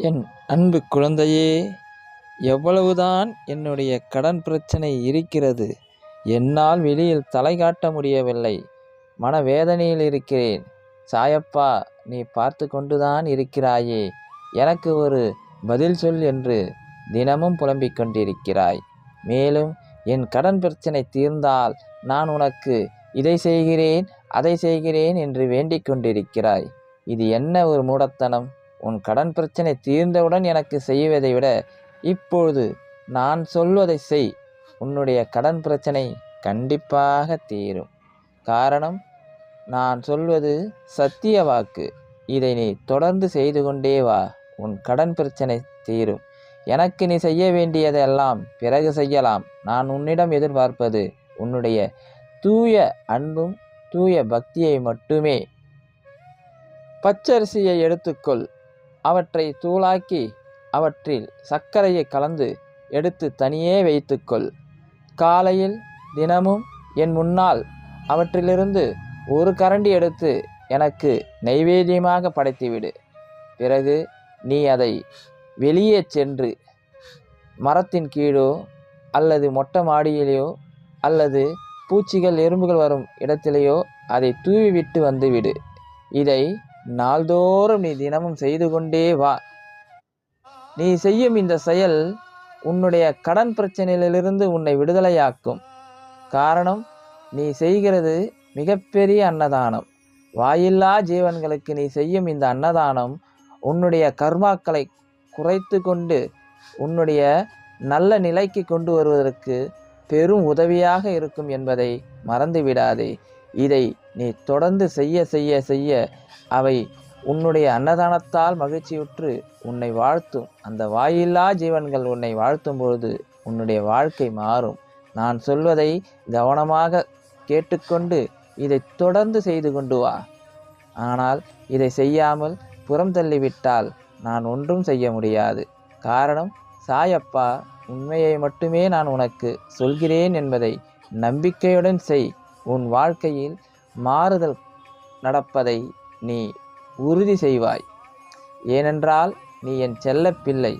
என் அன்பு குழந்தையே எவ்வளவுதான் என்னுடைய கடன் பிரச்சனை இருக்கிறது என்னால் வெளியில் தலை காட்ட முடியவில்லை. மனவேதனையில் இருக்கிறேன். சாயப்பா நீ பார்த்து கொண்டுதான் இருக்கிறாயே. எனக்கு ஒரு பதில் சொல் என்று தினமும் புலம்பிக் கொண்டிருக்கிறாய். மேலும் என் கடன் பிரச்சனை தீர்ந்தால் நான் உனக்கு இதை செய்கிறேன் அதை செய்கிறேன் என்று வேண்டிக் கொண்டிருக்கிறாய். இது என்ன ஒரு மூடத்தனம்? உன் கடன் பிரச்சனை தீர்ந்தவுடன் எனக்கு செய்வதை விட இப்பொழுது நான் சொல்வதை செய். உன்னுடைய கடன் பிரச்சனை கண்டிப்பாக தீரும். காரணம் நான் சொல்வது சத்திய வாக்கு. இதை நீ தொடர்ந்து செய்து கொண்டே வா. உன் கடன் பிரச்சனை தீரும். எனக்கு நீ செய்ய வேண்டியதெல்லாம் பிறகு செய்யலாம். நான் உன்னிடம் எதிர்பார்ப்பது உன்னுடைய தூய அன்பும் தூய பக்தியை மட்டுமே. பச்சரிசியை எடுத்துக்கொள். அவற்றை தூளாக்கி அவற்றில் சர்க்கரையை கலந்து எடுத்து தனியே வைத்துக்கொள். காலையில் தினமும் என் முன்னால் அவற்றிலிருந்து ஒரு கரண்டி எடுத்து எனக்கு நைவேத்தியமாக படைத்துவிடு. பிறகு நீ அதை வெளியே சென்று மரத்தின் கீழோ அல்லது மொட்டை மாடியிலேயோ அல்லது பூச்சிகள் எறும்புகள் வரும் இடத்திலேயோ அதை தூவி விட்டு வந்துவிடு இதை நாள்தோறும் நீ தினமும் செய்து கொண்டே வா. நீ செய்யும் இந்த செயல் உன்னுடைய கடன் பிரச்சனையிலிருந்து உன்னை விடுதலையாக்கும். காரணம் நீ செய்கிறது மிகப்பெரிய அன்னதானம். வாயில்லா ஜீவன்களுக்கு நீ செய்யும் இந்த அன்னதானம் உன்னுடைய கர்மாக்களை குறைத்து கொண்டு உன்னுடைய நல்ல நிலைக்கு கொண்டு வருவதற்கு பெரும் உதவியாக இருக்கும் என்பதை மறந்து விடாதே இதை நீ தொடர்ந்து செய்ய செய்ய செய்ய அவை உன்னுடைய அன்னதானத்தால் மகிழ்ச்சியுற்று உன்னை வாழ்த்தும். அந்த வாயில்லா ஜீவன்கள் உன்னை வாழ்த்தும் பொழுது உன்னுடைய வாழ்க்கை மாறும். நான் சொல்வதை கவனமாக கேட்டுக்கொண்டு இதை தொடர்ந்து செய்து கொண்டு வா. ஆனால் இதை செய்யாமல் புறம் தள்ளிவிட்டால் நான் ஒன்றும் செய்ய முடியாது. காரணம் சாயப்பா உண்மையை மட்டுமே நான் உனக்கு சொல்கிறேன் என்பதை நம்பிக்கையுடன் செய். உன் வாழ்க்கையில் மாறுதல் நடப்பதை நீ உறுதி செய்வாய். ஏனென்றால் நீ என் செல்லப்பிள்ளை.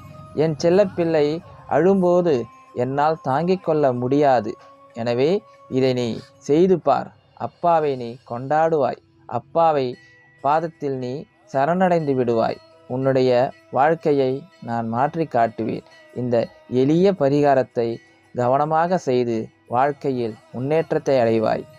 என் செல்லப்பிள்ளை அழும்போது என்னால் தாங்கிக் கொள்ள முடியாது. எனவே இதை நீ செய்து பார். அப்பாவை நீ கொண்டாடுவாய். அப்பாவை பாதத்தில் நீ சரணடைந்து விடுவாய். உன்னுடைய வாழ்க்கையை நான் மாற்றி காட்டுவேன். இந்த எளிய பரிகாரத்தை கவனமாக செய்து வாழ்க்கையில் முன்னேற்றத்தை அடைவாய்.